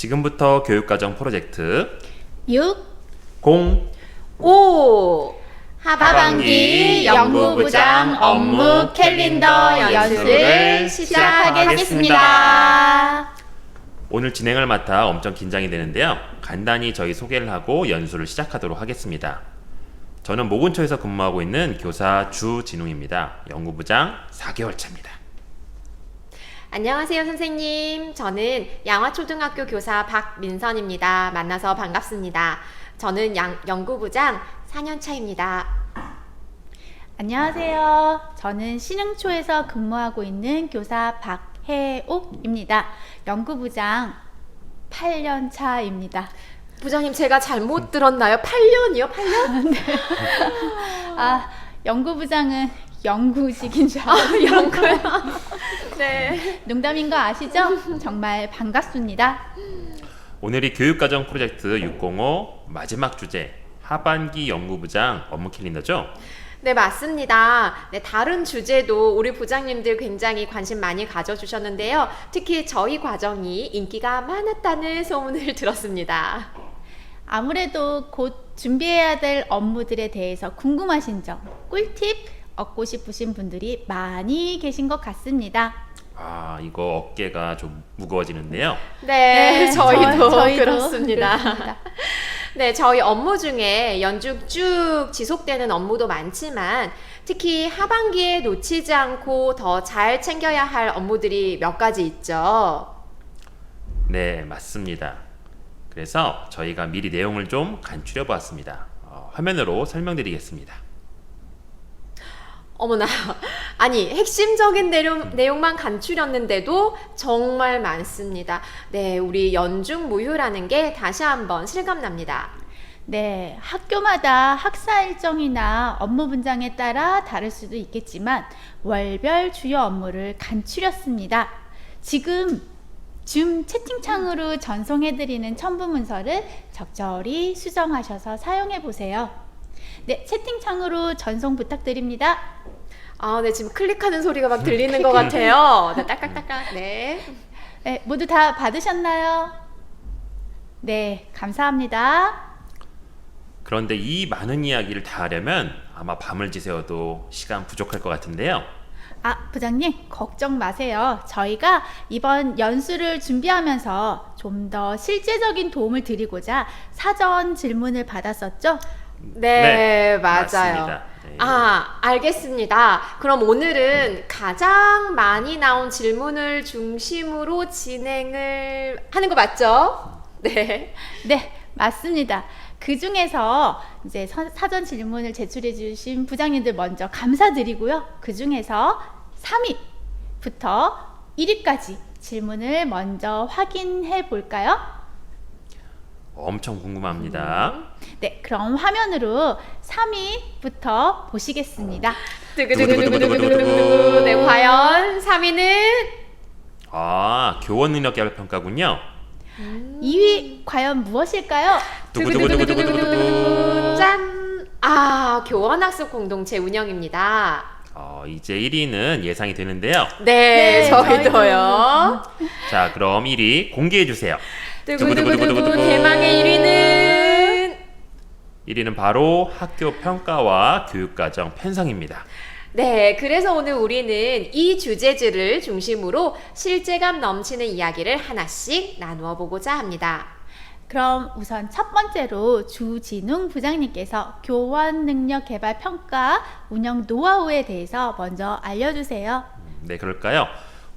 지금부터 교육과정 프로젝트 6. 공 5. 하반기 연구부장 업무 캘린더 연수를 시작하겠습니다. 오늘 진행을 맡아 엄청 긴장이 되는데요. 간단히 저희 소개를 하고 연수를 시작하도록 하겠습니다. 저는 모근초에서 근무하고 있는 교사 주진웅입니다. 연구부장 4개월 차입니다. 안녕하세요, 선생님. 저는 양화초등학교 교사 박민선입니다. 만나서 반갑습니다. 저는 양, 연구부장 4년 차입니다. 안녕하세요. 저는 신흥초에서 근무하고 있는 교사 박혜옥입니다. 연구부장 8년 차입니다. 부장님, 제가 잘못 들었나요? 8년이요? 8년? 아, 연구부장은 연구직인 줄 알았어요. 연구요? 네. 농담인 거 아시죠? 정말 반갑습니다. 오늘이 교육과정 프로젝트 605 마지막 주제 하반기 연구부장 업무 캘린더죠? 네, 맞습니다. 네, 다른 주제도 우리 부장님들 굉장히 관심 많이 가져주셨는데요. 특히 저희 과정이 인기가 많았다는 소문을 들었습니다. 아무래도 곧 준비해야 될 업무들에 대해서 궁금하신 점, 꿀팁 얻고 싶으신 분들이 많이 계신 것 같습니다. 아 이거 어깨가 좀 무거워지는데요. 네, 저희도, 저- 저희도 그렇습니다. 그렇습니다. 네, 저희 업무 중에 연중 쭉 지속되는 업무도 많지만 특히 하반기에 놓치지 않고 더 잘 챙겨야 할 업무들이 몇 가지 있죠. 네 맞습니다. 그래서 저희가 미리 내용을 좀 간추려 보았습니다. 어, 화면으로 설명드리겠습니다. 어머나. 아니, 핵심적인 내용, 내용만 간추렸는데도 정말 많습니다. 네, 우리 연중 무휴라는 게 다시 한번 실감납니다. 네, 학교마다 학사 일정이나 업무 분장에 따라 다를 수도 있겠지만 월별 주요 업무를 간추렸습니다. 지금 줌 채팅창으로 전송해드리는 첨부 문서를 적절히 수정하셔서 사용해 보세요. 네, 채팅창으로 전송 부탁드립니다. 아, 네, 지금 클릭하는 소리가 막 들리는 것 같아요. 네, 딸깍딸깍. 네. 네, 모두 다 받으셨나요? 네, 감사합니다. 그런데 이 많은 이야기를 다 하려면 아마 밤을 지새워도 시간 부족할 것 같은데요. 아, 부장님, 걱정 마세요. 저희가 이번 연수를 준비하면서 좀 더 실제적인 도움을 드리고자 사전 질문을 받았었죠? 네, 맞아요. 맞습니다. 네. 아, 알겠습니다. 그럼 오늘은 가장 많이 나온 질문을 중심으로 진행을 하는 거 맞죠? 네. 네, 맞습니다. 그 중에서 이제 서- 사전 질문을 제출해 주신 부장님들 먼저 감사드리고요. 그 중에서 3위부터 1위까지 질문을 먼저 확인해 볼까요? 엄청 궁금합니다. 네, 그럼 화면으로 3위부터 보시겠습니다. 두구두구두구두구두구. 네, 과연 3위는 아 교원 능력 개발 평가군요. 2위 과연 무엇일까요? 두구두구두구두구두구. 짠! 아, 교원학습 공동체 운영입니다. 어, 이제 1위는 예상이 되는데요. 네, 네, 저희도요. 자 그럼 1위 공개해 주세요. 두구두구두구두구 대망의 1위는 1위는 바로 학교 평가와 교육과정 편성입니다. 네, 그래서 오늘 우리는 이 주제들을 중심으로 실제감 넘치는 이야기를 하나씩 나누어 보고자 합니다. 그럼 우선 첫 번째로 주진웅 부장님께서 교원 능력 개발 평가 운영 노하우에 대해서 먼저 알려주세요. 네, 그럴까요?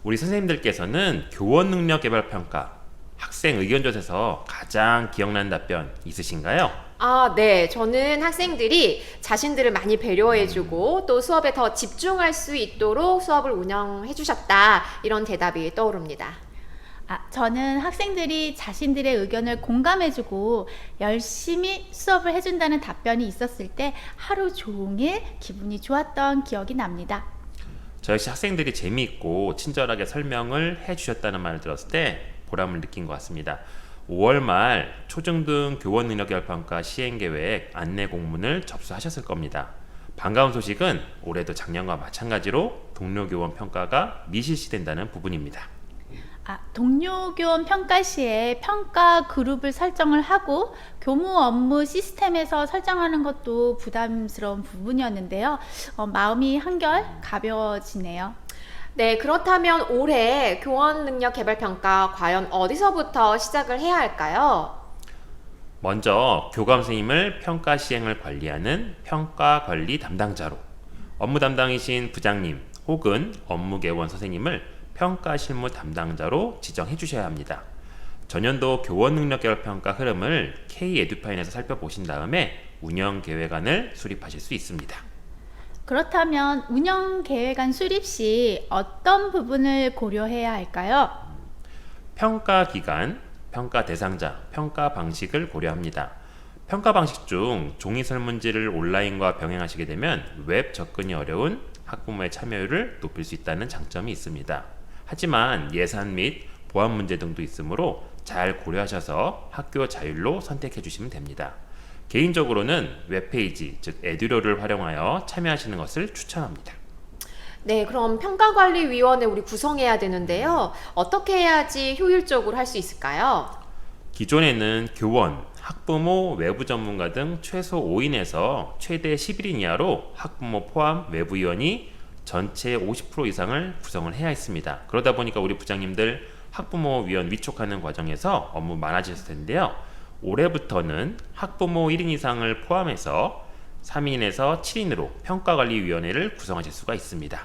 우리 선생님들께서는 교원 능력 개발 평가 학생 의견조사에서 가장 기억나는 답변 있으신가요? 아, 네. 저는 학생들이 자신들을 많이 배려해주고 또 수업에 더 집중할 수 있도록 수업을 운영해 주셨다. 이런 대답이 떠오릅니다. 아, 저는 학생들이 자신들의 의견을 공감해주고 열심히 수업을 해준다는 답변이 있었을 때 하루 종일 기분이 좋았던 기억이 납니다. 저 역시 학생들이 재미있고 친절하게 설명을 해주셨다는 말을 들었을 때 보람을 느낀 것 같습니다. 5월 말 초중등 교원 능력 평가 시행 계획 안내 공문을 접수하셨을 겁니다. 반가운 소식은 올해도 작년과 마찬가지로 동료 교원 평가가 미실시된다는 부분입니다. 아, 동료 교원 평가 시에 평가 그룹을 설정을 하고 교무 업무 시스템에서 설정하는 것도 부담스러운 부분이었는데요. 어, 마음이 한결 가벼워지네요. 네, 그렇다면 올해 교원 능력 개발 평가 과연 어디서부터 시작을 해야 할까요? 먼저 교감 선생님을 평가 시행을 관리하는 평가 관리 담당자로 업무 담당이신 부장님 혹은 업무 개원 선생님을 평가 실무 담당자로 지정해 주셔야 합니다. 전년도 교원 능력 개발 평가 흐름을 K 에듀파인에서 살펴보신 다음에 운영 계획안을 수립하실 수 있습니다. 그렇다면 운영 계획안 수립 시 어떤 부분을 고려해야 할까요? 평가 기간, 평가 대상자, 평가 방식을 고려합니다. 평가 방식 중 종이 설문지를 온라인과 병행하시게 되면 웹 접근이 어려운 학부모의 참여율을 높일 수 있다는 장점이 있습니다. 하지만 예산 및 보안 문제 등도 있으므로 잘 고려하셔서 학교 자율로 선택해 주시면 됩니다. 개인적으로는 웹페이지, 즉 에듀로를 활용하여 참여하시는 것을 추천합니다. 네, 그럼 평가관리위원회 우리 구성해야 되는데요. 어떻게 해야지 효율적으로 할 수 있을까요? 기존에는 교원, 학부모, 외부 전문가 등 최소 5인에서 최대 11인 이하로 학부모 포함 외부위원이 전체 50% 이상을 구성을 해야 했습니다. 그러다 보니까 우리 부장님들 학부모 위원 위촉하는 과정에서 업무 많아졌을 텐데요. 올해부터는 학부모 1인 이상을 포함해서 3인에서 7인으로 평가관리위원회를 구성하실 수가 있습니다.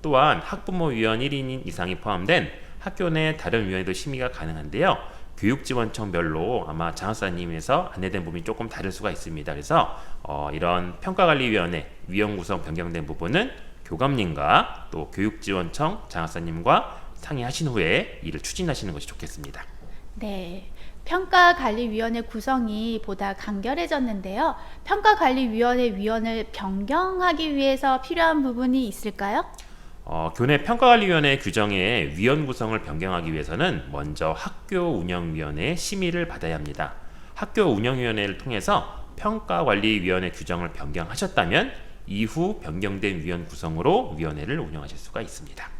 또한 학부모 위원 1인 이상이 포함된 학교 내 다른 위원회도 심의가 가능한데요. 교육지원청별로 아마 장학사님에서 안내된 부분이 조금 다를 수가 있습니다. 그래서 어, 이런 평가관리위원회 위원 구성 변경된 부분은 교감님과 또 교육지원청 장학사님과 상의하신 후에 이를 추진하시는 것이 좋겠습니다. 네. 평가관리위원회 구성이 보다 간결해졌는데요. 평가관리위원회 위원을 변경하기 위해서 필요한 부분이 있을까요? 어, 교내 평가관리위원회 규정의 위원 구성을 변경하기 위해서는 먼저 학교 운영위원회의 심의를 받아야 합니다. 학교 운영위원회를 통해서 평가관리위원회 규정을 변경하셨다면 이후 변경된 위원 구성으로 위원회를 운영하실 수가 있습니다.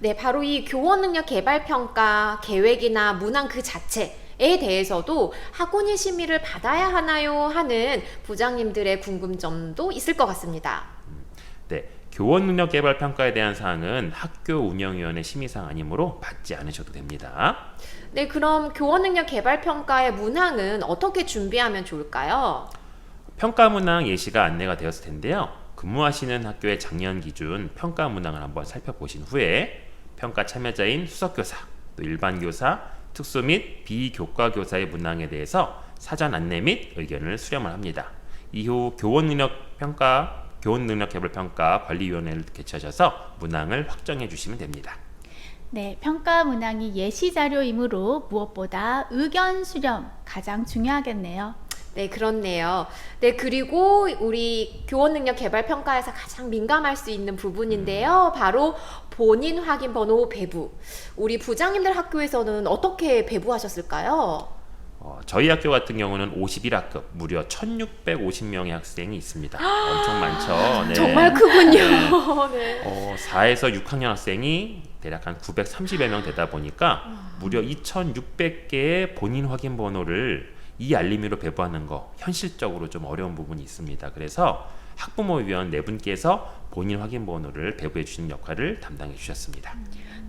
네, 바로 이 교원 능력 개발 평가 계획이나 문항 그 자체 에 대해서도 학원이 심의를 받아야 하나요 하는 부장님들의 궁금점도 있을 것 같습니다. 네, 교원 능력 개발 평가에 대한 사항은 학교 운영위원회 심의사항 아니므로 받지 않으셔도 됩니다. 네, 그럼 교원 능력 개발 평가의 문항은 어떻게 준비하면 좋을까요? 평가 문항 예시가 안내가 되었을 텐데요. 근무하시는 학교의 작년 기준 평가 문항을 한번 살펴보신 후에 평가 참여자인 수석교사, 또 일반 교사, 특수 및 비교과 교사의 문항에 대해서 사전 안내 및 의견을 수렴을 합니다. 이후 교원 능력 평가, 교원 능력 개발 평가 관리위원회를 개최하셔서 문항을 확정해 주시면 됩니다. 네, 평가 문항이 예시 자료이므로 무엇보다 의견 수렴 가장 중요하겠네요. 네, 그렇네요. 네, 그리고 우리 교원 능력 개발 평가에서 가장 민감할 수 있는 부분인데요. 바로 본인 확인 번호 배부. 우리 부장님들 학교에서는 어떻게 배부하셨을까요? 어, 저희 학교 같은 경우는 51학급 무려 1,650명의 학생이 있습니다. 엄청 많죠. 네. 정말 크군요. 네. 어, 4에서 6학년 학생이 대략 한 930여 명 되다 보니까 무려 2,600개의 본인 확인 번호를 이 알림으로 배부하는 거 현실적으로 좀 어려운 부분이 있습니다. 그래서 학부모위원 네 분께서 본인 확인 번호를 배부해 주시는 역할을 담당해 주셨습니다.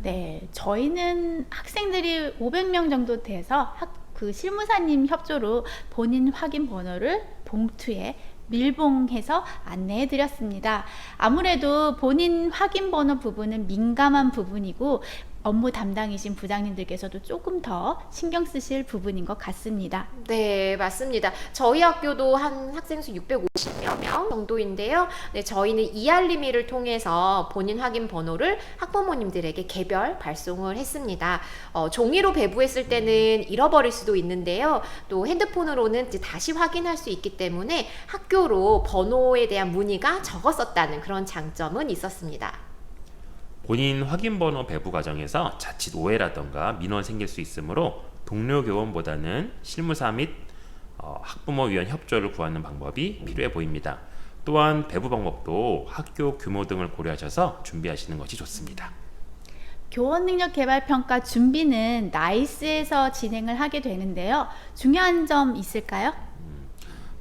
네, 저희는 학생들이 500명 정도 돼서 학, 그 실무사님 협조로 본인 확인 번호를 봉투에 밀봉해서 안내해 드렸습니다. 아무래도 본인 확인 번호 부분은 민감한 부분이고 업무 담당이신 부장님들께서도 조금 더 신경 쓰실 부분인 것 같습니다. 네, 맞습니다. 저희 학교도 한 학생 수 650여 명 정도인데요. 네, 저희는 이알림이를 통해서 본인 확인 번호를 학부모님들에게 개별 발송을 했습니다. 어, 종이로 배부했을 때는 잃어버릴 수도 있는데요. 또 핸드폰으로는 이제 다시 확인할 수 있기 때문에 학교로 번호에 대한 문의가 적었었다는 그런 장점은 있었습니다. 본인 확인 번호 배부 과정에서 자칫 오해라던가 민원 생길 수 있으므로 동료 교원보다는 실무사 및 어, 학부모 위원 협조를 구하는 방법이 필요해 보입니다. 또한 배부 방법도 학교 규모 등을 고려하셔서 준비하시는 것이 좋습니다. 교원 능력 개발 평가 준비는 나이스에서 진행을 하게 되는데요. 중요한 점 있을까요?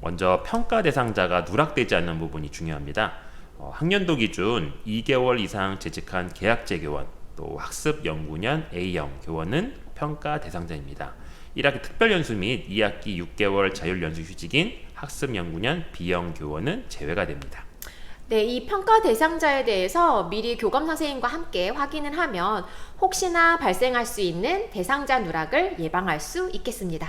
먼저 평가 대상자가 누락되지 않는 부분이 중요합니다. 어, 학년도 기준 2개월 이상 재직한 계약제 교원, 또 학습 연구년 A형 교원은 평가 대상자입니다. 1학기 특별 연수 및 2학기 6개월 자율 연수 휴직인 학습 연구년 B형 교원은 제외가 됩니다. 네, 이 평가 대상자에 대해서 미리 교감 선생님과 함께 확인을 하면 혹시나 발생할 수 있는 대상자 누락을 예방할 수 있겠습니다.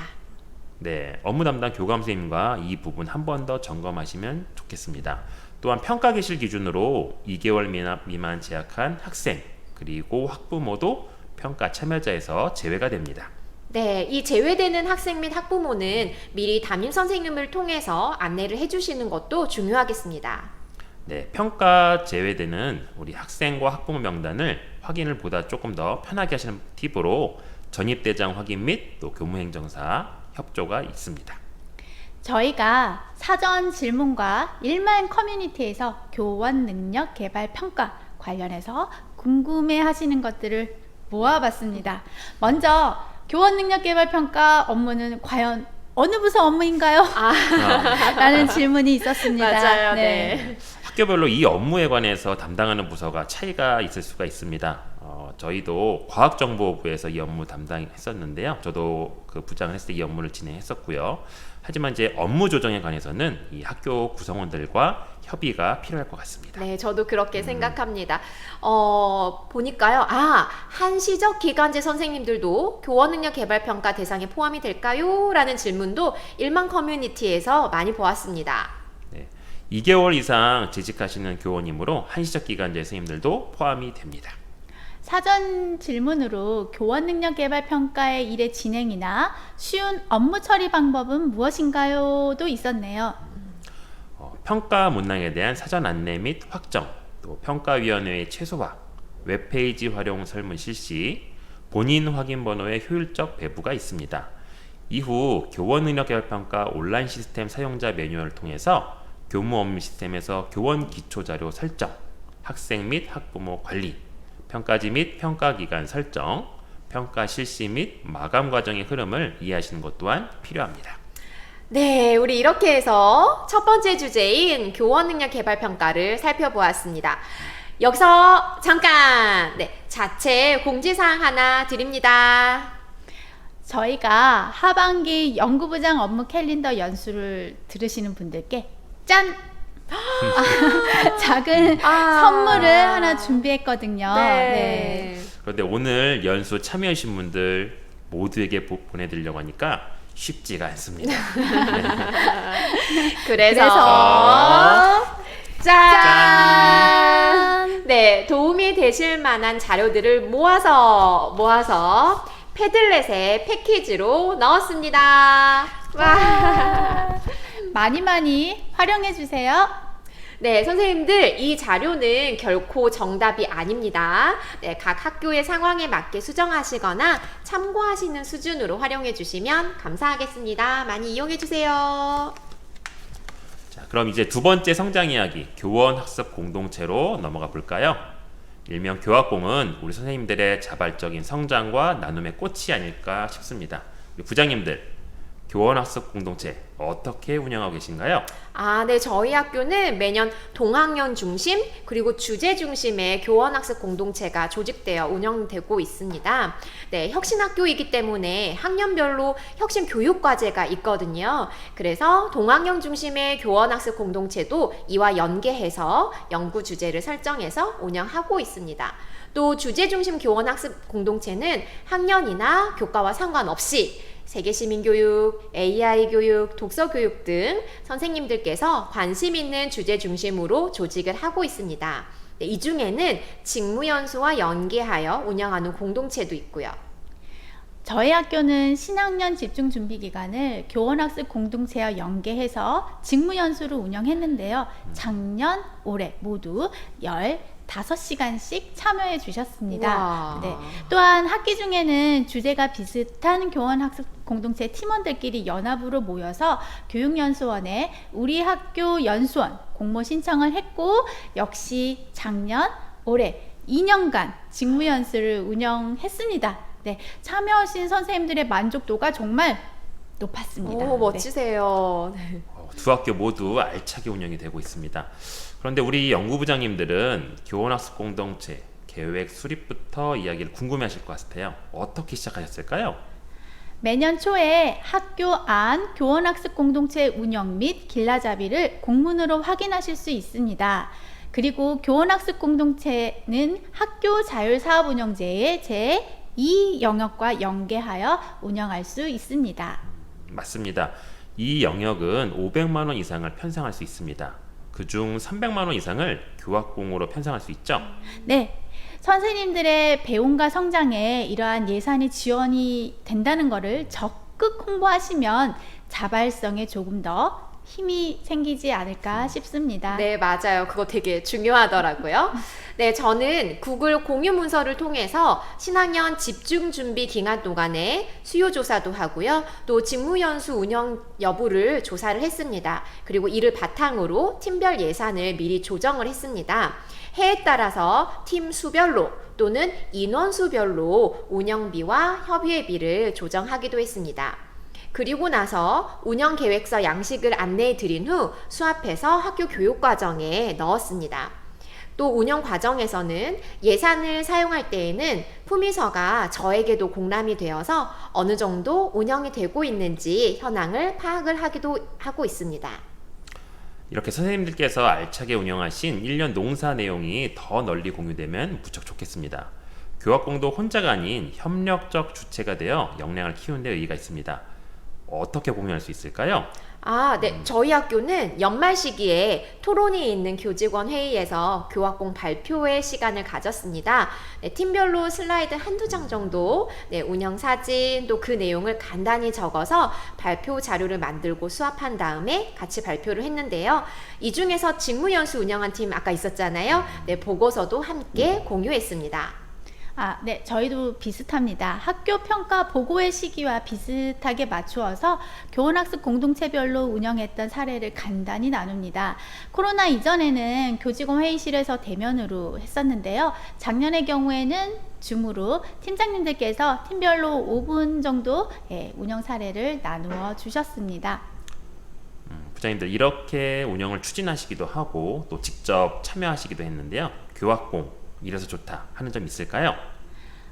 네, 업무 담당 교감 선생님과 이 부분 한 번 더 점검하시면 좋겠습니다. 또한 평가 개실 기준으로 2개월 미만, 미만 재학한 학생 그리고 학부모도 평가 참여자에서 제외가 됩니다. 네, 이 제외되는 학생 및 학부모는 미리 담임 선생님을 통해서 안내를 해주시는 것도 중요하겠습니다. 네, 평가 제외되는 우리 학생과 학부모 명단을 확인을 보다 조금 더 편하게 하시는 팁으로 전입대장 확인 및 또 교무행정사 협조가 있습니다. 저희가 사전 질문과 일만 커뮤니티에서 교원 능력 개발 평가 관련해서 궁금해 하시는 것들을 모아봤습니다. 먼저 교원 능력 개발 평가 업무는 과연 어느 부서 업무인가요? 아, 라는 질문이 있었습니다. 맞아요. 네. 학교별로 이 업무에 관해서 담당하는 부서가 차이가 있을 수가 있습니다. 어, 저희도 과학정보부에서 이 업무 담당했었는데요. 저도 그 부장을 했을 때 이 업무를 진행했었고요. 하지만 이제 업무 조정에 관해서는 이 학교 구성원들과 협의가 필요할 것 같습니다. 네, 저도 그렇게 생각합니다. 어, 보니까요. 아, 한시적 기간제 선생님들도 교원 능력 개발 평가 대상에 포함이 될까요? 라는 질문도 일만 커뮤니티에서 많이 보았습니다. 네. 2개월 이상 재직하시는 교원이므로 한시적 기간제 선생님들도 포함이 됩니다. 사전 질문으로 교원 능력 개발 평가의 일의 진행이나 쉬운 업무 처리 방법은 무엇인가요?도 있었네요. 어, 평가 문항에 대한 사전 안내 및 확정, 또 평가위원회의 최소화, 웹페이지 활용 설문 실시, 본인 확인 번호의 효율적 배부가 있습니다. 이후 교원 능력 개발 평가 온라인 시스템 사용자 매뉴얼을 통해서 교무 업무 시스템에서 교원 기초 자료 설정, 학생 및 학부모 관리, 평가지 및 평가 기간 설정, 평가 실시 및 마감 과정의 흐름을 이해하시는 것 또한 필요합니다. 네, 우리 이렇게 해서 첫 번째 주제인 교원 능력 개발 평가를 살펴보았습니다. 여기서 잠깐 네, 자체 공지사항 하나 드립니다. 저희가 하반기 연구부장 업무 캘린더 연수를 들으시는 분들께 짠! 아, 작은 아. 선물을 하나 준비했거든요. 네. 그런데 오늘 연수 참여하신 분들 모두에게 보, 보내드리려고 하니까 쉽지가 않습니다. 그래서, 그래서 짠! 짠! 네, 도움이 되실 만한 자료들을 모아서 모아서 패들렛의 패키지로 넣었습니다. 와. 많이 많이 활용해 주세요. 네, 선생님들, 이 자료는 결코 정답이 아닙니다. 네, 각 학교의 상황에 맞게 수정하시거나 참고하시는 수준으로 활용해 주시면 감사하겠습니다. 많이 이용해 주세요. 자, 그럼 이제 두 번째 성장 이야기 교원 학습 공동체로 넘어가 볼까요? 일명 교학공은 우리 선생님들의 자발적인 성장과 나눔의 꽃이 아닐까 싶습니다. 부장님들 교원 학습 공동체 어떻게 운영하고 계신가요? 아, 네. 저희 학교는 매년 동학년 중심 그리고 주제 중심의 교원 학습 공동체가 조직되어 운영되고 있습니다. 네, 혁신 학교이기 때문에 학년별로 혁신 교육 과제가 있거든요. 그래서 동학년 중심의 교원 학습 공동체도 이와 연계해서 연구 주제를 설정해서 운영하고 있습니다. 또 주제 중심 교원 학습 공동체는 학년이나 교과와 상관없이 세계 시민 교육, AI 교육, 독서 교육 등 선생님들께서 관심 있는 주제 중심으로 조직을 하고 있습니다. 네, 이 중에는 직무연수와 연계하여 운영하는 공동체도 있고요. 저희 학교는 신학년 집중 준비 기간을 교원학습 공동체와 연계해서 직무연수를 운영했는데요. 작년, 올해 모두 15시간씩 참여해 주셨습니다. 네. 또한 학기 중에는 주제가 비슷한 교원학습 공동체 팀원들끼리 연합으로 모여서 교육연수원에 우리 학교 연수원 공모 신청을 했고 역시 작년, 올해 2년간 직무연수를 운영했습니다. 네, 참여하신 선생님들의 만족도가 정말 높았습니다. 오, 멋지세요. 네. 어, 두 학교 모두 알차게 운영이 되고 있습니다. 그런데 우리 연구부장님들은 교원학습 공동체 계획 수립부터 이야기를 궁금해하실 것 같아요. 어떻게 시작하셨을까요? 매년 초에 학교 안 교원학습 공동체 운영 및 길라잡이를 공문으로 확인하실 수 있습니다. 그리고 교원학습 공동체는 학교 자율사업 운영제의 제2 영역과 연계하여 운영할 수 있습니다. 맞습니다. 이 영역은 500만 원 이상을 편성할 수 있습니다. 그중 300만 원 이상을 교학공으로 편성할 수 있죠. 네. 선생님들의 배움과 성장에 이러한 예산이 지원이 된다는 것을 적극 홍보하시면 자발성에 조금 더 힘이 생기지 않을까 싶습니다. 네, 맞아요. 그거 되게 중요하더라고요. 네, 저는 구글 공유 문서를 통해서 신학년 집중 준비 기간 동안에 수요 조사도 하고요. 또 직무 연수 운영 여부를 조사를 했습니다. 그리고 이를 바탕으로 팀별 예산을 미리 조정을 했습니다. 해에 따라서 팀 수별로 또는 인원수별로 운영비와 협의회비를 조정하기도 했습니다. 그리고 나서 운영 계획서 양식을 안내해 드린 후 수합해서 학교 교육 과정에 넣었습니다. 또 운영 과정에서는 예산을 사용할 때에는 품위서가 저에게도 공람이 되어서 어느 정도 운영이 되고 있는지 현황을 파악을 하기도 하고 있습니다. 이렇게 선생님들께서 알차게 운영하신 1년 농사 내용이 더 널리 공유되면 무척 좋겠습니다. 교학공도 혼자가 아닌 협력적 주체가 되어 역량을 키우는 데 의의가 있습니다. 어떻게 공유할 수 있을까요? 아, 네. 저희 학교는 연말 시기에 토론이 있는 교직원 회의에서 교학공 발표회 시간을 가졌습니다. 네, 팀별로 슬라이드 한두 장 정도, 네, 운영 사진, 또 그 내용을 간단히 적어서 발표 자료를 만들고 수합한 다음에 같이 발표를 했는데요. 이 중에서 직무연수 운영한 팀 아까 있었잖아요. 네, 보고서도 함께 공유했습니다. 아, 네, 저희도 비슷합니다. 학교 평가 보고의 시기와 비슷하게 맞추어서 교원학습 공동체별로 운영했던 사례를 간단히 나눕니다. 코로나 이전에는 교직원 회의실에서 대면으로 했었는데요. 작년의 경우에는 줌으로 팀장님들께서 팀별로 5분 정도 예, 운영 사례를 나누어 주셨습니다. 음, 부장님들 이렇게 운영을 추진하시기도 하고 또 직접 참여하시기도 했는데요. 교학공 이래서 좋다 하는 점 있을까요?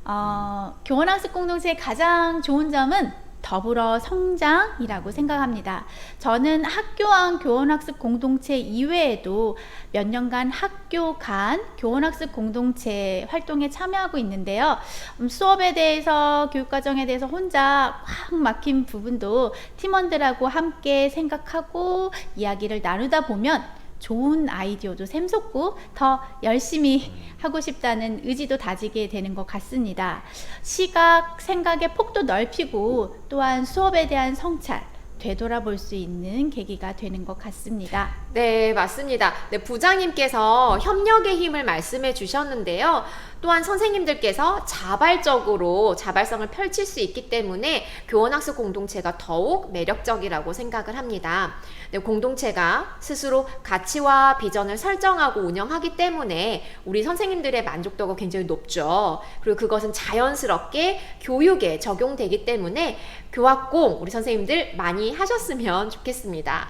어, 교원학습 공동체의 가장 좋은 점은 더불어 성장이라고 생각합니다. 저는 학교 안 교원학습 공동체 이외에도 몇 년간 학교 간 교원학습 공동체 활동에 참여하고 있는데요. 음, 수업에 대해서 교육과정에 대해서 혼자 확 막힌 부분도 팀원들하고 함께 생각하고 이야기를 나누다 보면 좋은 아이디어도 샘솟고 더 열심히 하고 싶다는 의지도 다지게 되는 것 같습니다. 시각, 생각의 폭도 넓히고 또한 수업에 대한 성찰, 되돌아볼 수 있는 계기가 되는 것 같습니다. 네, 맞습니다. 네, 부장님께서 협력의 힘을 말씀해 주셨는데요. 또한 선생님들께서 자발적으로 자발성을 펼칠 수 있기 때문에 교원학습 공동체가 더욱 매력적이라고 생각을 합니다. 네, 공동체가 스스로 가치와 비전을 설정하고 운영하기 때문에 우리 선생님들의 만족도가 굉장히 높죠. 그리고 그것은 자연스럽게 교육에 적용되기 때문에 교학공 우리 선생님들 많이 하셨으면 좋겠습니다.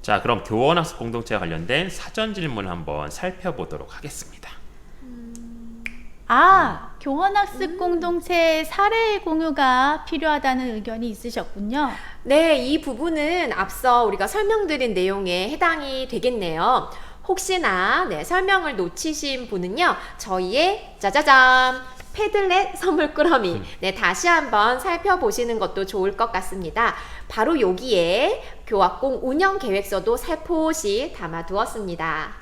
자, 그럼 교원학습 공동체와 관련된 사전 질문 한번 살펴보도록 하겠습니다. 아, 교원학습 공동체 사례 공유가 필요하다는 의견이 있으셨군요. 네, 이 부분은 앞서 우리가 설명드린 내용에 해당이 되겠네요. 혹시나 네, 설명을 놓치신 분은요, 저희의 짜자잔 패들렛 선물 꾸러미 네, 다시 한번 살펴보시는 것도 좋을 것 같습니다. 바로 여기에 교학공 운영 계획서도 살포시 담아두었습니다.